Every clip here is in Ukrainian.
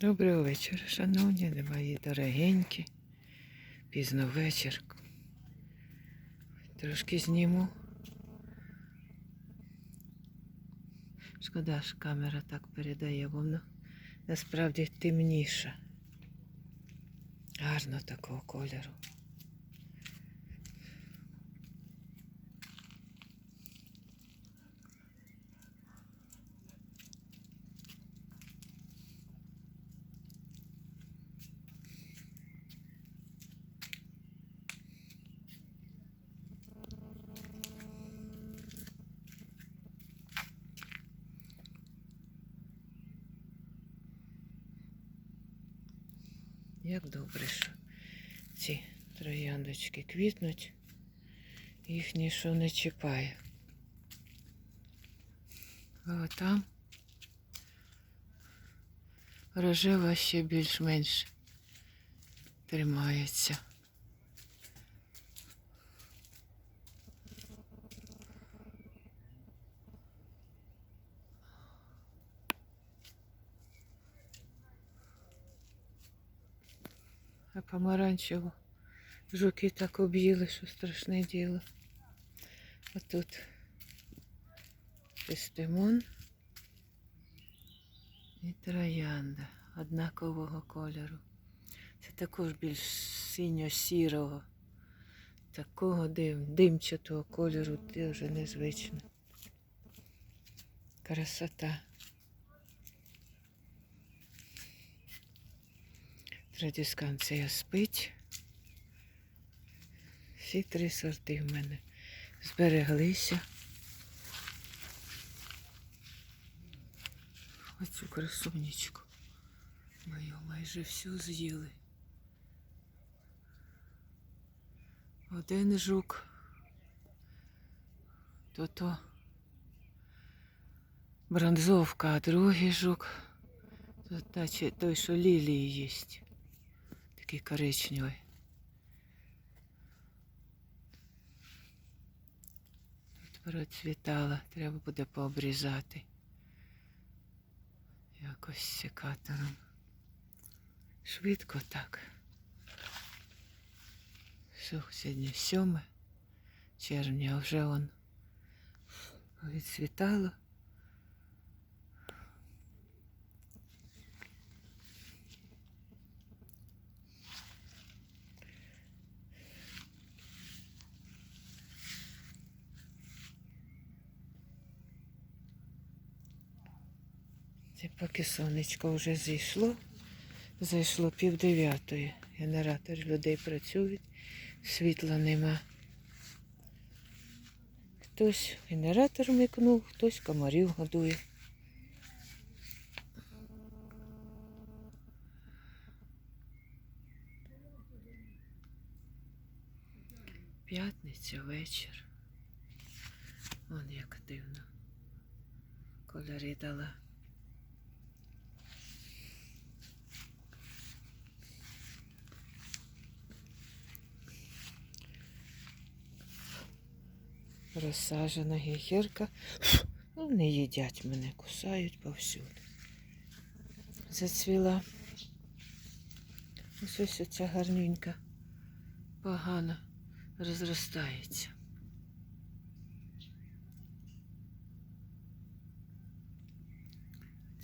Доброго вечора, шановні, мої дорогенькі. Пізно вечір. Трошки зніму. Шкода, що камера так передає, воно насправді темніше. Гарно такого кольору. Як добре, що ці трояндочки квітнуть, їх нічого не чіпає. А там рожева ще більш-менш тримається. А помаранчево жуки так об'їли, що страшне діло. А тут пестимон і троянда однакового кольору. Це також більш синьо-сірого, такого дим, димчатого кольору, дуже незвично. Красота. Традисканція спить. Всі три сорти в мене збереглися. Оцю красунечку. Мою майже всю з'їли. Один жук. То то бронзовка, а другий жук. Наче той, що лілії їсть. Такий коричневий. Тут процвітала, треба буде пообрізати. Якось секатором. Швидко так. Все, сьогодні 7 червня, вже он відцвітало. Це сонечко вже зійшло, зайшло пів дев'ятої. Генератор людей працюють, світла нема. Хтось генератор микнув, хтось комарів годує. П'ятниця вечір. Вон як дивно. Кольори дала. Розсаджена гігірка. Ну, не їдять мене, кусають повсюди. Зацвіла. Ось ось оця гарненька, погано розростається.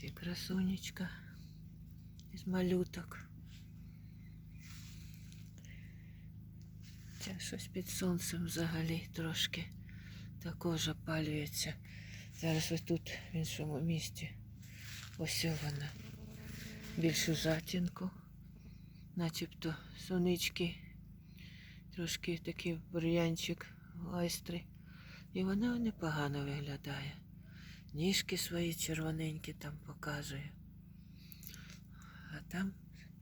Ці красунечка із малюток. Це щось під сонцем взагалі трошки також опалюється. Зараз ось тут в іншому місті. Ось вона. Більшу затінку, начебто сонички, трошки такий бур'янчик айстри. І вона непогано виглядає. Ніжки свої червоненькі там показує. А там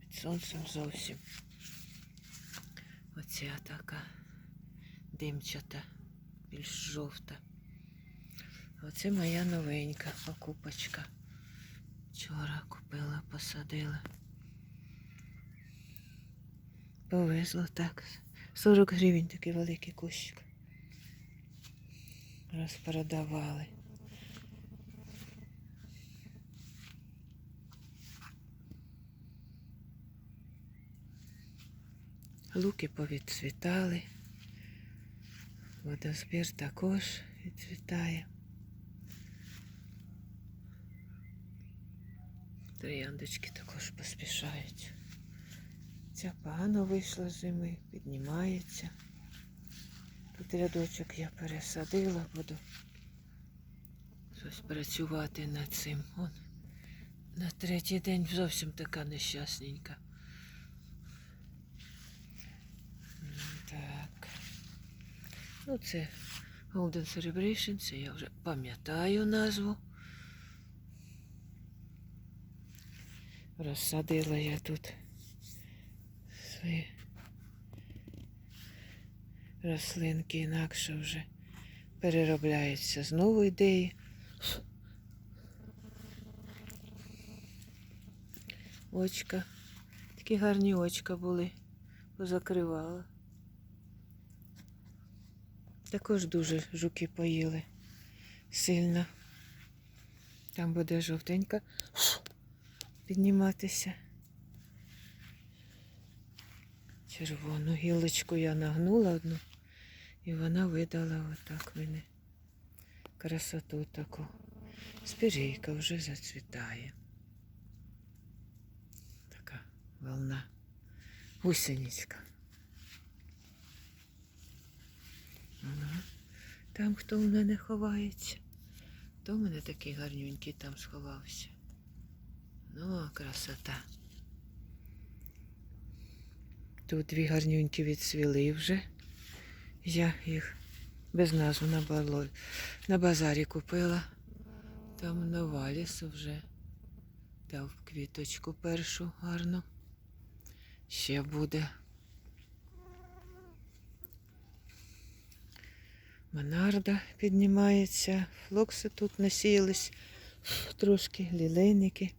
під сонцем зовсім. Оця така димчата, більш жовта. Оце моя новенька окупочка. Вчора купила, посадила. Повезло так. 40 гривень такий великий кущик. Розпродавали. Луки повідцвітали. Водозбір також відцвітає. Трояндочки також поспішають. Ця погано вийшла з зими, піднімається. Тут рядочок я пересадила, буду щось працювати над цим. Он на третій день зовсім така нещасненька. М, Так. Ну, це Golden Celebration, це я вже пам'ятаю назву. Розсадила я тут свої рослинки інакше вже переробляються знову ідеї. Очка. Такі гарні очка були. Позакривала. Також дуже жуки поїли. Сильно. Там буде жовтенька підніматися. Червону гілочку я нагнула одну, і вона видала отак мені красоту таку. Спірейка вже зацвітає. Така волна. Гусеничка. Ага. Там хто в мене ховається. Хто в мене такий гарнюнький там сховався. Ну, красота. Тут дві гарнюнькі відсвіли вже. Я їх без назви на, бало... на базарі купила. Там Новаліс вже дав квіточку першу гарну. Ще буде. Монарда піднімається, флокси тут насіялись, трошки лілейники.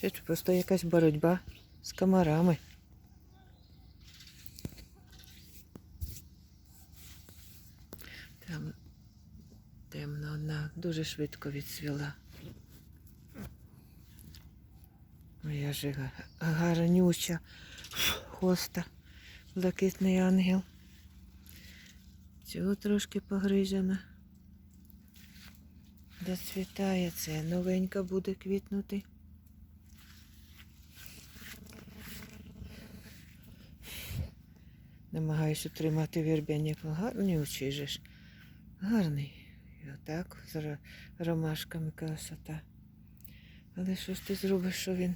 Це просто якась боротьба з комарами. Там темно одна дуже швидко відцвіла. Моя га- гарнюча хоста, блакитний ангел. Цього трошки погрижена. Доцвітає це, новенька буде квітнути. Намагаюся тримати вірбяник. Гарнючий же. Гарний. І отак, з ромашками красота. Але що ж ти зробиш, що він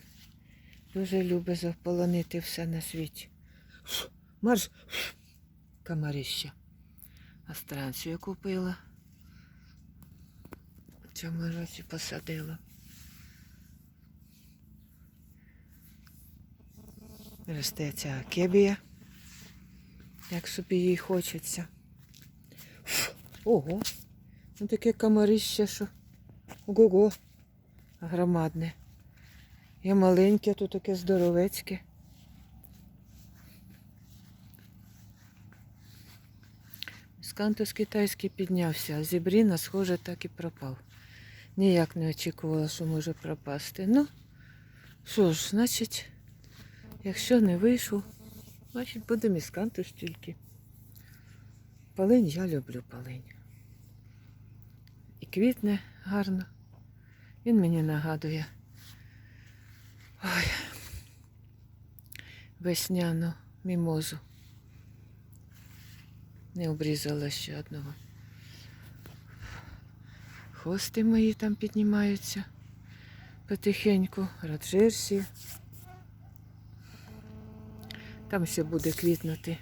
дуже любить заполонити все на світі. Марш! Комарище. Астранцію купила. Цьому році посадила. Росте ця кебія, як собі їй хочеться. Ого, ну таке комарище, що ого-го, громадне. Я маленьке, тут таке здоровецьке. Скантус китайський піднявся, а зібріна, схоже, так і пропав. Ніяк не очікувала, що може пропасти. Ну, що ж, значить, якщо не вийшов, значить буде міскантус тільки. Полинь я люблю полинь. І квітне гарно. Він мені нагадує. Ой, весняну мімозу. Не обрізала ще одного. Хости мої там піднімаються потихеньку, раджерсі. Там ще буде квітнути.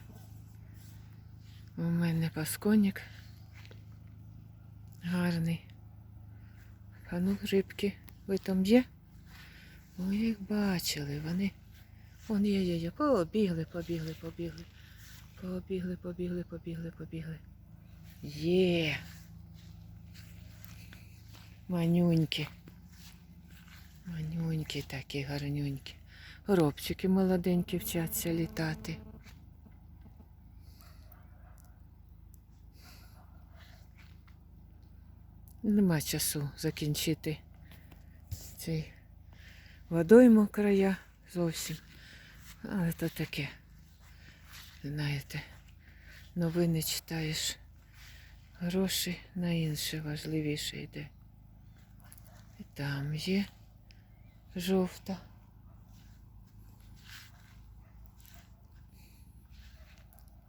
У мене пасконік гарний. А ну, рибки, ви там є? Ой, їх бачили, вони. Вон є, є, є. Побігли, побігли, побігли. Побігли, побігли, побігли, побігли. Є. Манюнькі. Манюнькі такі гарнюнькі. Горобчики молоденькі вчаться літати. Нема часу закінчити цей водойму края зовсім. Але то таке. Знаєте, новини читаєш. Гроші на інше важливіше йде. І там є жовта.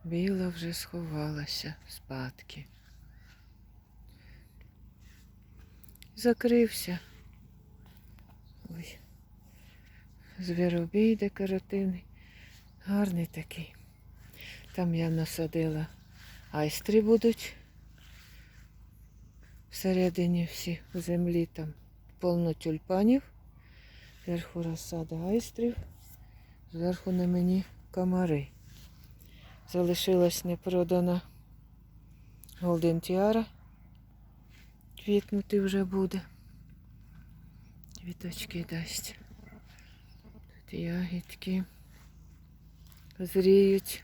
Біла вже сховалася спадки. Закрився. Ой. Звіробій декоративний. Гарний такий. Там я насадила айстри будуть. Всередині всі в землі там повно тюльпанів. Зверху розсада айстрів. Зверху на мені комари. Залишилась непродана Голден Тіара. Квітнути вже буде. Квіточки дасть. Тут ягідки зріють.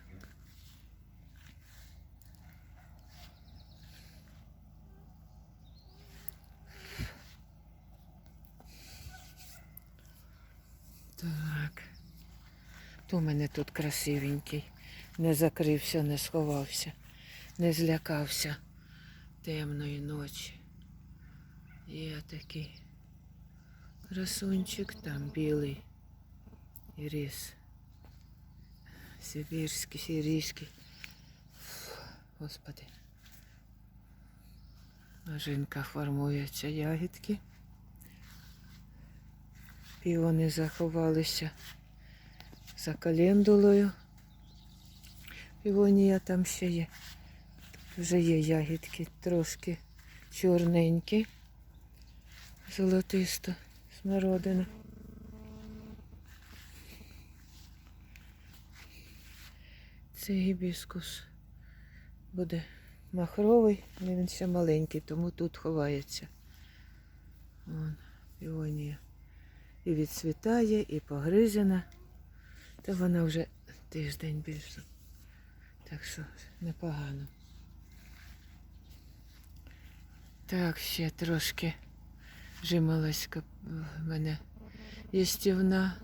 Так. То в мене тут красивенький. Не закрився, не сховався, не злякався темної ночі. Є такий красунчик, там білий ірис. Сибірський, сирійський. Господи. На жінках формуються ягідки. Піони заховалися за календулою. Півонія там ще є. Вже є ягідки трошки чорненькі, золотисто, смородина. Це гібіскус буде махровий, але він ще маленький, тому тут ховається. Вон, півонія. І відцвітає, і погризена. Та вона вже тиждень більше. Так що непогано. Так, ще трошки жималась в мене їстівна.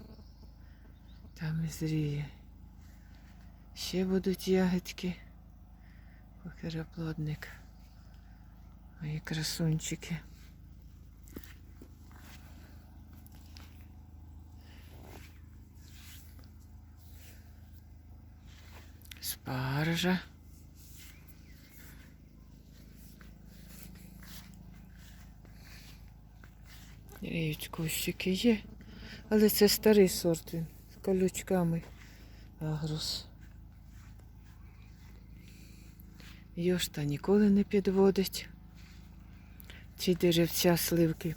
Там і зріє. Ще будуть ягідки. Покероплодник. Мої красунчики. Спаржа. Ріють кущики є, але це старий сорт він з колючками. Агрус. Йошта ніколи не підводить. Ці деревця сливки.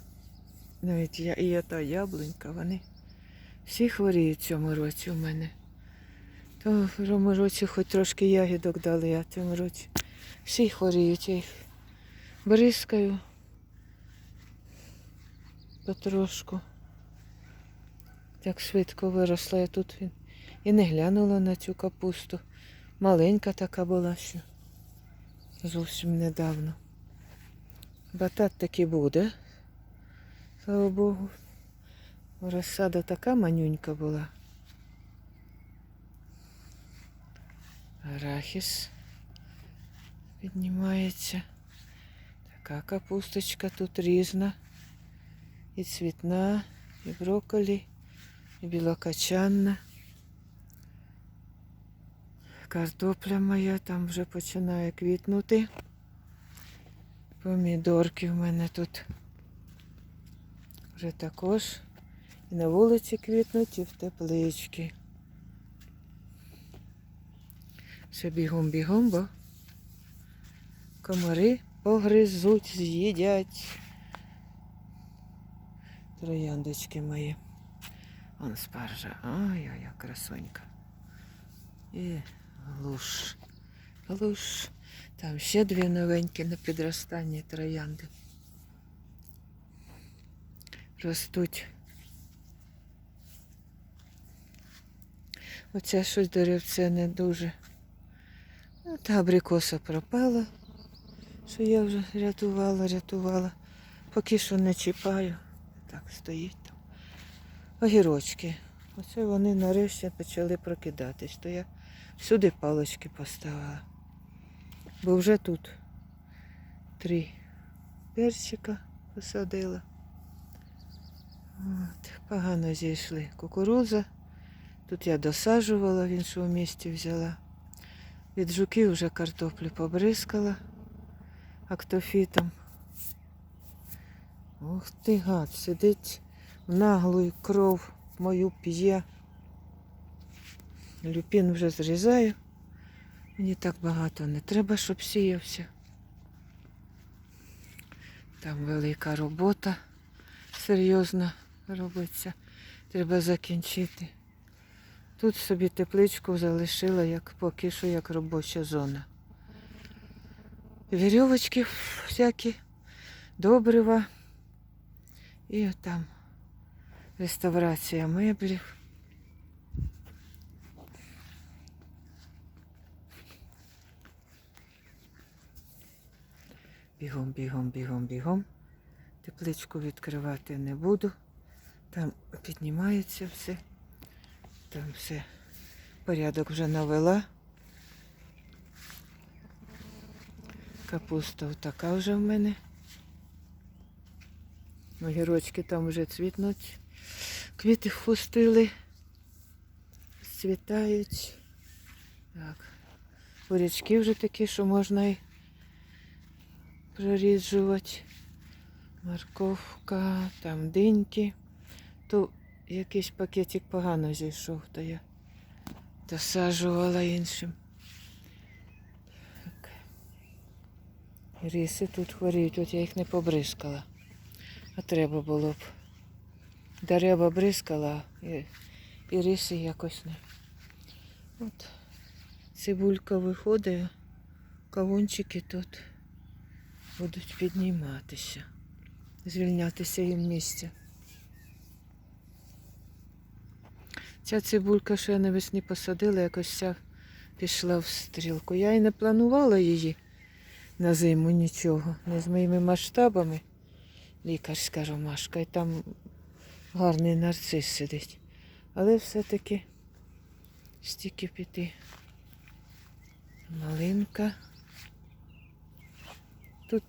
Навіть я і та яблунька, вони всі хворіють цьому році у мене. То в цьому році хоч трошки ягідок дали, а цьому році всі хворіють, я їх бризкаю потрошку. Так швидко виросла я тут він. І не глянула на цю капусту. Маленька така була ще. Зовсім недавно. Батат таки буде. Слава Богу. Розсада така манюнька була. Арахіс піднімається. Така капусточка тут різна. І цвітна, і брокколі, і білокачанна. Картопля моя там вже починає квітнути. Помідорки в мене тут вже також. І на вулиці квітнуть, і в тепличці. Все бігом-бігом, бо комари погризуть, з'їдять. Трояндочки мої. Вон спаржа. Ой-ой, як красонька. І глуш. Глуш. Там ще дві новенькі на підростанні троянди. Ростуть. Оце щось деревце не дуже. Та абрикоса пропала, що я вже рятувала, рятувала. Поки що не чіпаю. Так, стоїть там. Огірочки. Оце вони нарешті почали прокидатись. То я сюди палочки поставила. Бо вже тут три перчика посадила. От, погано зійшли. Кукурудза. Тут я досаджувала в іншому місці взяла. Від жуків вже картоплю побризкала актофітом. Ух ти гад, сидить в наглу кров мою п'є. Люпін вже зрізаю. Мені так багато не треба, щоб сіявся. Там велика робота серйозна робиться. Треба закінчити. Тут собі тепличку залишила як поки що як робоча зона. Вірьовочки всякі, добрива. І там реставрація меблів. Бігом, бігом, бігом, бігом. Тепличку відкривати не буду. Там піднімається все. Там все. Порядок вже навела. Капуста така вже в мене. Огірочки там вже цвітнуть. Квіти впустили. Цвітають. Так. Бурячки вже такі, що можна і проріджувати. Морковка, там диньки. То якийсь пакетик погано зійшов, то я досаджувала іншим. Так. Риси тут хворіють, от я їх не побризкала. А треба було б. Дерева бризкала, і, і риси якось не. От цибулька виходить, кавунчики тут будуть підніматися, звільнятися їм місця. Ця цибулька, що я навесні посадила, якось вся пішла в стрілку. Я і не планувала її на зиму нічого, не з моїми масштабами. Лікарська ромашка, і там гарний нарцис сидить. Але все-таки стільки піти. Малинка. Тут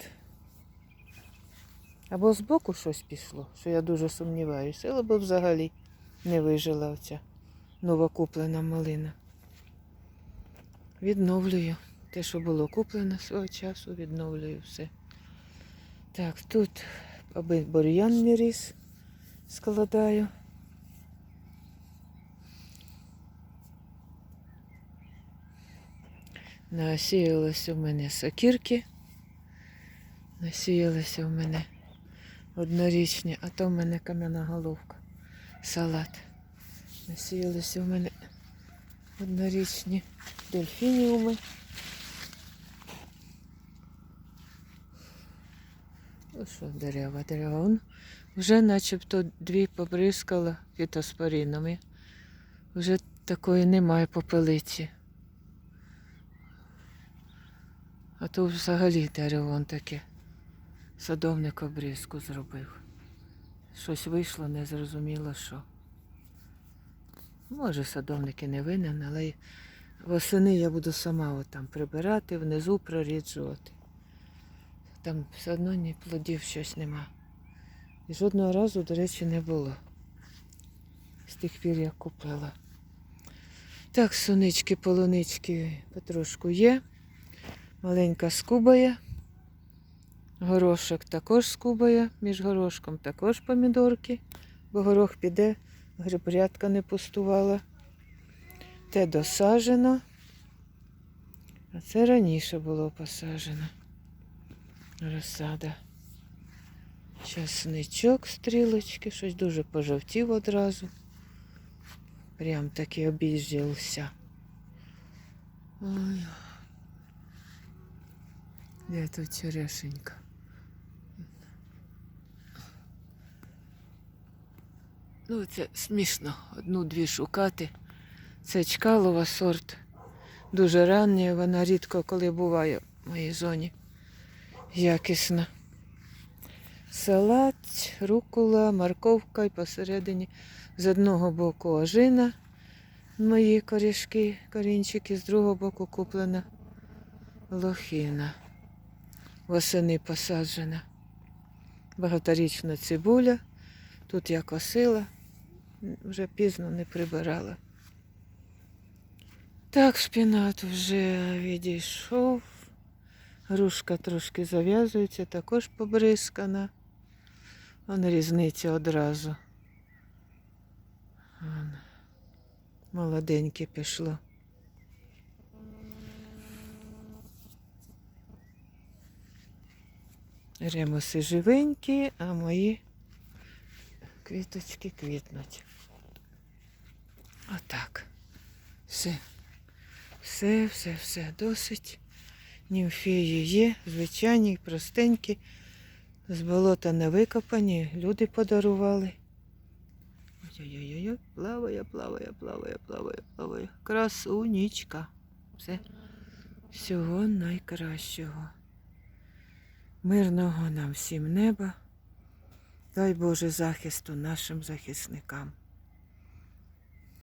або збоку щось пішло, що я дуже сумніваюся, або взагалі не вижила оця новокуплена малина. Відновлюю те, що було куплено свого часу, відновлюю все. Так, тут аби бур'ян не ріс складаю. Насіялися в мене сокірки. Насіялися в мене однорічні, а то в мене кам'яна головка. Салат. Насіялися в мене однорічні дельфініуми. Ось що дерева, дерева. Он вже начебто дві побризкала фітоспорінами. Вже такої немає попелиці. А то взагалі дерево он таке. Садовник обрізку зробив. Щось вийшло, не зрозуміло що. Може, садовник і не винен, але восени я буду сама отам прибирати, внизу проріджувати. Там все одно ні плодів щось нема. І жодного разу, до речі, не було. З тих пір як купила. Так, сонички, полунички потрошку є. Маленька скубає. Горошок також скубає. Між горошком також помідорки, бо горох піде, грибрядка не пустувала. Те досаджено. А це раніше було посаджено. Розсада. Часничок, стрілочки, щось дуже пожовтів одразу. Прям таки обіжжився. Ой. Де тут черешенька? Ну, це смішно одну-дві шукати. Це чкалова сорт. Дуже рання, вона рідко коли буває в моїй зоні. Якісна. салат, рукола, морковка і посередині з одного боку ожина, мої корішки, корінчики, з другого боку куплена лохина. Восени посаджена. Багаторічна цибуля. Тут я косила, вже пізно не прибирала. Так, шпінат вже відійшов. Грушка трошки зав'язується, також побризкана. Вон різниця одразу. Вон. Молоденьке пішло. Ремуси живенькі, а мої квіточки квітнуть. Отак. Все. Все, все, все досить. Німфеї є, звичайні, простенькі. З болота не викопані, люди подарували. Ой-ой-ой, плаває, плаває, плаває, плаває, плаває. Красунічка. Все. Всього найкращого. Мирного нам всім неба. Дай Боже захисту нашим захисникам.